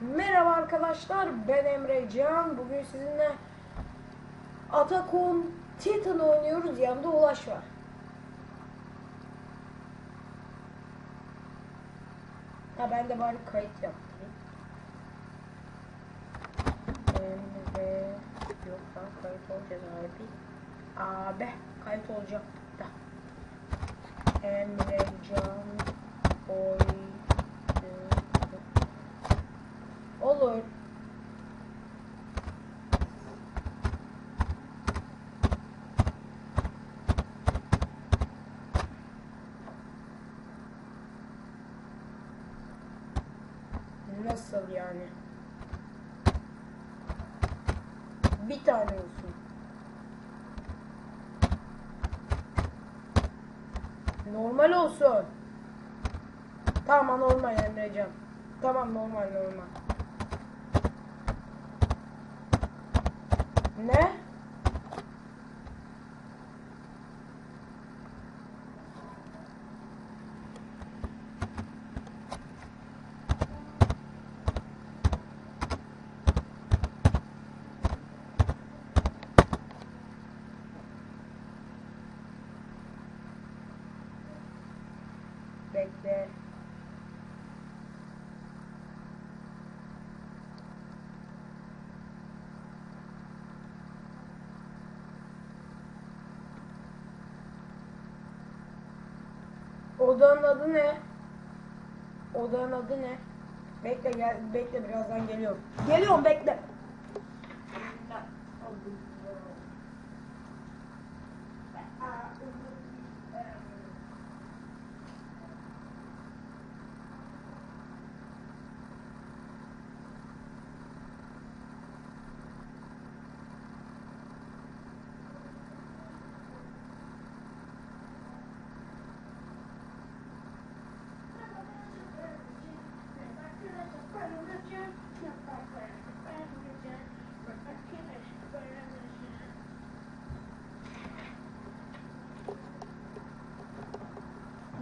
Merhaba arkadaşlar ben Emre Can. Bugün sizinle Atakon Titan oynuyoruz. Yanımda Ulaş var. Ha ben de bari kayıt yaptım. Lan olacağız abi. Abi kayıt olacak da. Emre Can oyun. Olur. Nasıl yani? Bir tane olsun. Normal olsun. Tamam normal Emrecan. Tamam normal normal. Ne? Bekle. Odanın adı ne? Odanın adı ne? Bekle gel bekle birazdan geliyorum. Geliyorum bekle.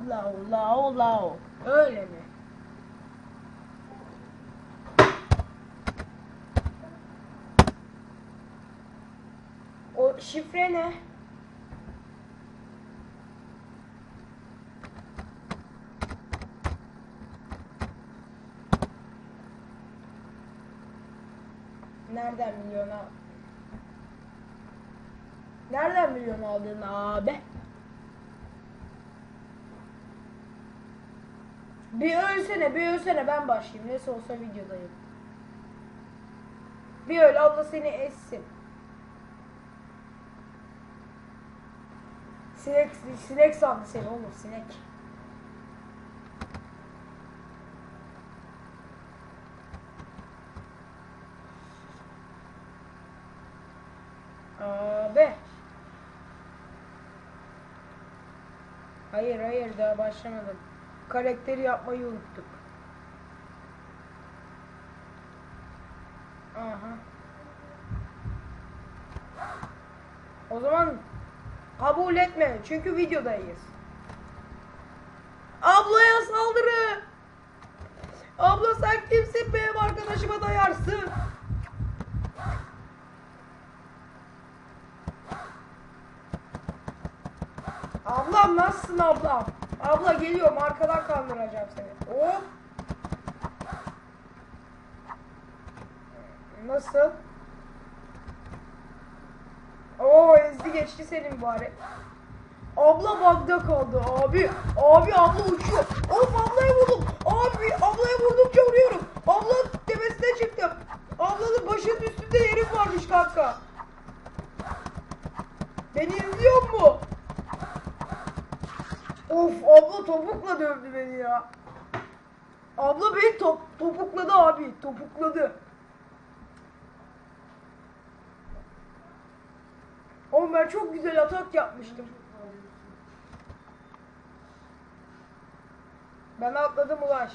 Lao lao lao. Öyle mi? O şifre ne? Nereden milyon al? Nereden milyon aldın abi? Bir ölsene, bir ölsene ben başlayayım. Neyse olsa videodayım. Bir öl, abla seni essin. Sinek, sinek sandı seni oğlum, sinek. Abi. Hayır hayır daha başlamadım. Karakteri yapmayı unuttuk. Aha. O zaman kabul etme çünkü videodayız. Ablaya saldırı. Abla sen kimsin benim arkadaşıma dayarsın. Ablam nasılsın ablam? Abla geliyorum arkadan kaldıracağım seni. Hop. Nasıl? Oo ezdi geçti senin bari. Abla bagda kaldı abi. Abi abla uçuyor. Of ablaya vurdum. Abi ablaya vurdukça vuruyorum. Abla tepesine çıktım. Ablanın başının üstünde yerim varmış kanka. Beni izliyor mu? Of abla topukla dövdü beni ya. Abla beni top, topukladı abi. Topukladı. Oğlum ben çok güzel atak yapmıştım. Ben atladım Ulaş.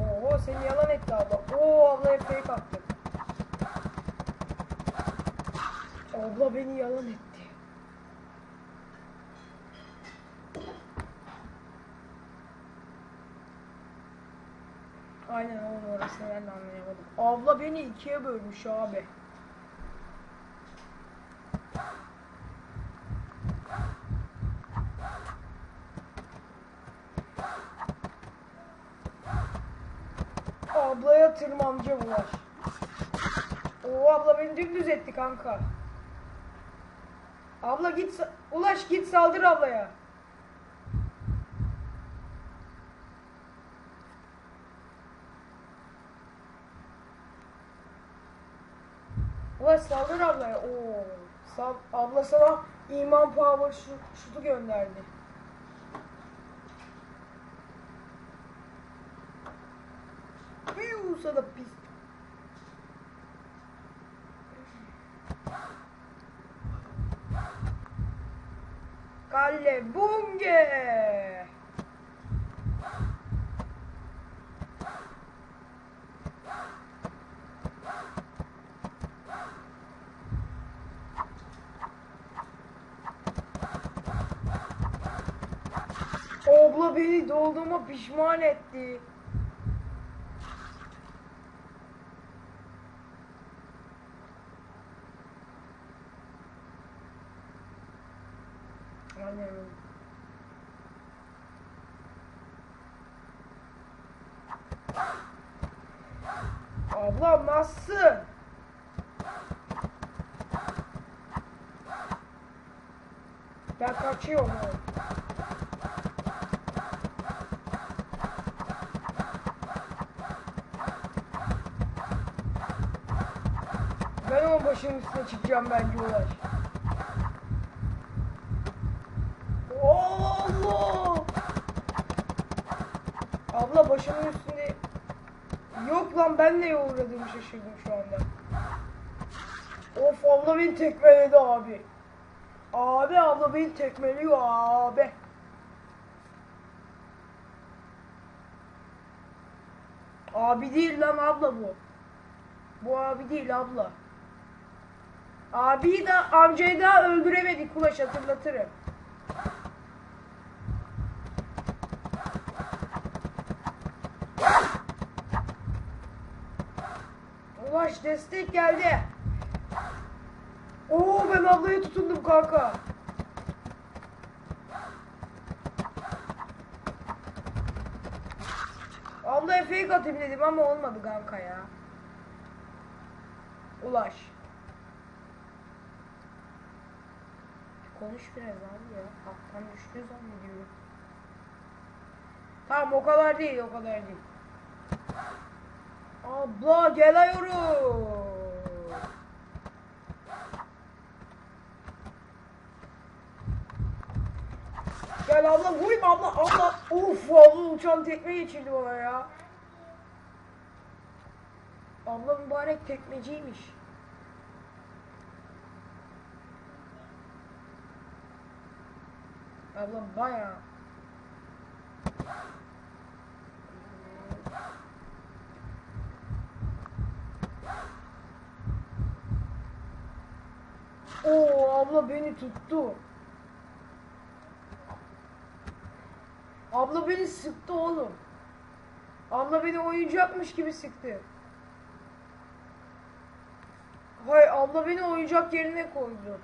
Oo seni yalan etti abla. Oo abla hep fake attı. Abla beni yalan etti. Orasını ben de anlayamadım. Abla beni ikiye bölmüş abi. Ablaya tırmancı bulaş. Oo abla beni dümdüz etti kanka. Abla git ulaş git saldır ablaya. Ulaş saldır ablaya. Oo. Sal abla sana iman power şu şutu gönderdi. Piu sana pis. Kalle bunge. Abla beni dolduğuma pişman etti. Aynen öyle. Ablam nasılsın? Ben kaçıyorum. Başının üstüne çıkacağım bence Ulaş. Allah! Abla başımın üstünde... Yok lan ben neye uğradığımı şaşırdım şu anda. Of abla beni tekmeledi abi. Abi abla beni tekmeliyor abi. Abi değil lan abla bu. Bu abi değil abla. Abiyi de amcayı da öldüremedik Ulaş hatırlatırım. Ulaş destek geldi. Oo ben ablaya tutundum kanka. Ablaya fake atayım dedim ama olmadı kanka ya. Ulaş. Konuş biraz abi ya. Alttan düştüğü zannediyorum. Tamam o kadar değil o kadar değil. Abla geliyorum. Gel abla vurayım abla abla. Of abla uçan tekme geçirdi bana ya. Abla mübarek tekmeciymiş. Abla bayağı. Oo abla beni tuttu. Abla beni sıktı oğlum. Abla beni oyuncakmış gibi sıktı. Hay abla beni oyuncak yerine koydu.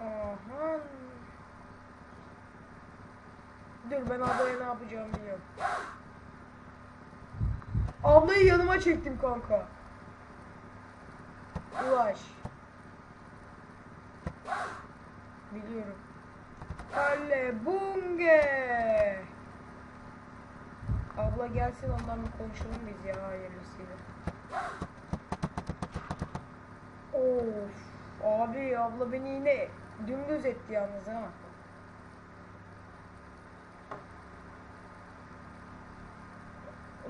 Aha. Dur ben ablaya ne yapacağımı biliyorum. Ablayı yanıma çektim kanka. Ulaş. Biliyorum. Kalle bunge. Abla gelsin ondan bir konuşalım biz ya hayırlısıyla. Of. Abi abla beni yine dümdüz etti yalnız ha.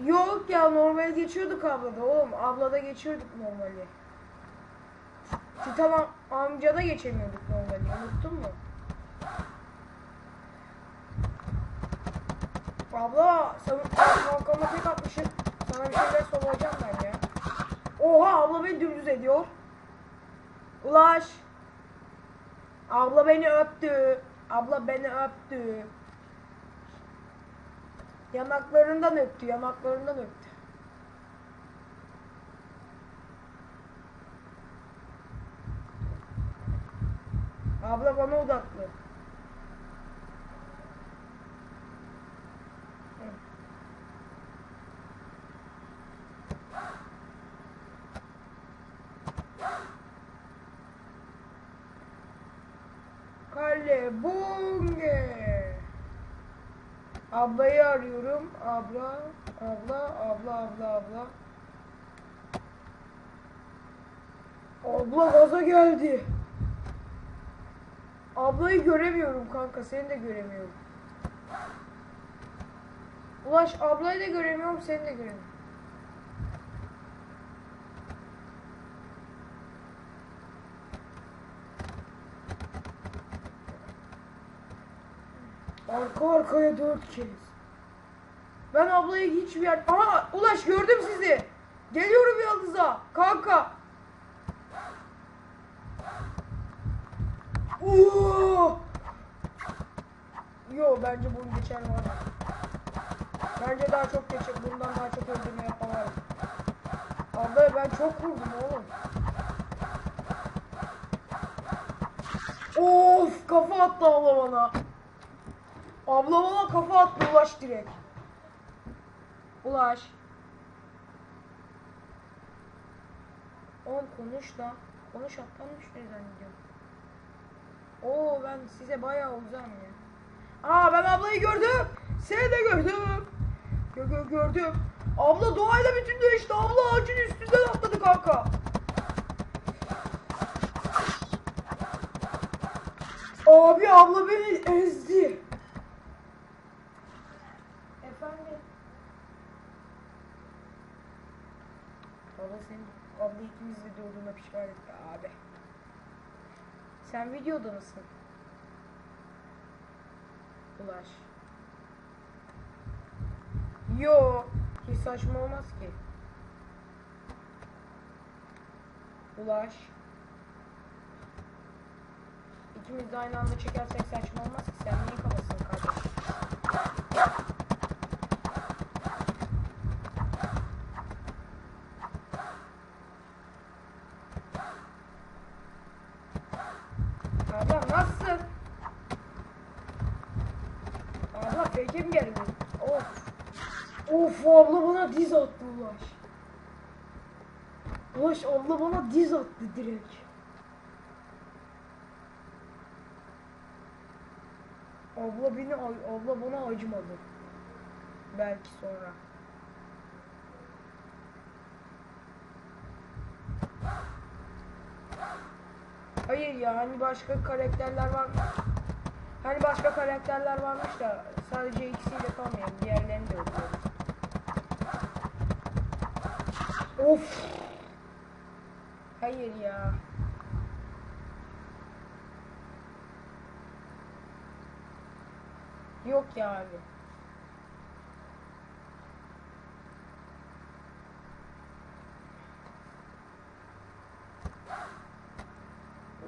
Yok ya normal geçiyorduk ablada oğlum. Ablada geçiyorduk normali. Titan am- amcada geçemiyorduk normali. Unuttun mu? Abla sen balkona tek atmışsın. Sana bir şeyler soracağım ben ya. Oha abla beni dümdüz ediyor. Ulaş. Abla beni öptü. Abla beni öptü. Yanaklarından öptü, yanaklarından öptü. Abla bana odaklı. Hı. Kale bunge. Ablayı arıyorum. Abla, abla, abla, abla, abla. Abla gaza geldi. Ablayı göremiyorum kanka. Seni de göremiyorum. Ulaş ablayı da göremiyorum. Seni de göremiyorum. Arka arkaya dört kez. Ben ablayı hiçbir yer... Aha Ulaş gördüm sizi. Geliyorum yalnıza. Kanka. Oo! Yo bence bunu geçer var. Bence daha çok geçer. Bundan daha çok öldürme yapamam. Abla ben çok vurdum oğlum. Of kafa attı abla bana. Abla bana kafa attı ulaş direkt. Ulaş. Oğlum konuş da. Konuş atlanmış ne zannediyorum. Oo ben size bayağı uzağım ya. Aa ben ablayı gördüm. Seni de gördüm. Gö gö gördüm. Abla doğayla bütünleşti. Abla ağacın üstünden atladı kanka. Abi abla beni ezdi. Efendim. Abla senin abla ikimiz pişman etti abi. Sen videoda mısın? Ulaş. Yo, hiç saçma olmaz ki. Ulaş. İkimiz de aynı anda çekersek saçma olmaz ki. Sen niye kafasını kardeşim? Abla nasılsın? Abla peki mi geldi? Of. Of abla bana diz attı Ulaş. Ulaş abla bana diz attı direkt. Abla beni abla bana acımadı. Belki sonra. Hayır ya hani başka karakterler var. Hani başka karakterler varmış da sadece ikisiyle kalmayalım. Diğerlerini de öldürelim. Of. Hayır ya. Yok ya abi.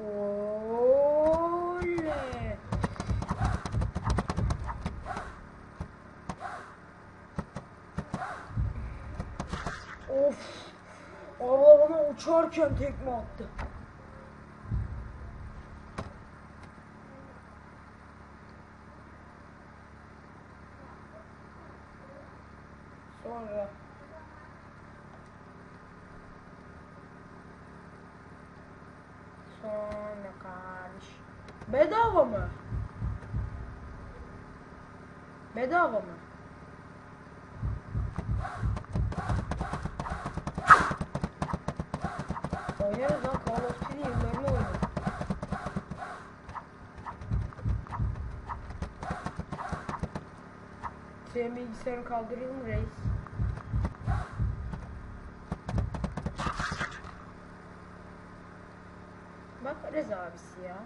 Oley. Of. Allah bana uçarken tekme attı. Sonra Sonra kardeş. Bedava mı? Bedava mı? Senin bilgisayarını kaldırırım reis. Bakarız abisi ya.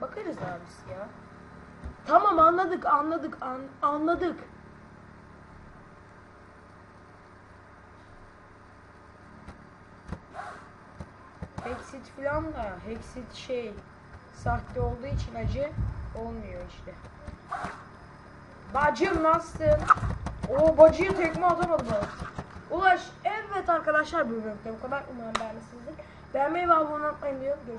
Bakarız abisi ya. Tamam anladık anladık an anladık. Hexit falan da Hexit şey sahte olduğu için acı olmuyor işte. Bacım nasılsın? O bacıya tekme atamadı bana. Ulaş evet arkadaşlar bu bölümde bu kadar umarım beğenmişsinizdir. Beğenmeyi ve abone olmayı unutmayın diyor. Görüşürüz.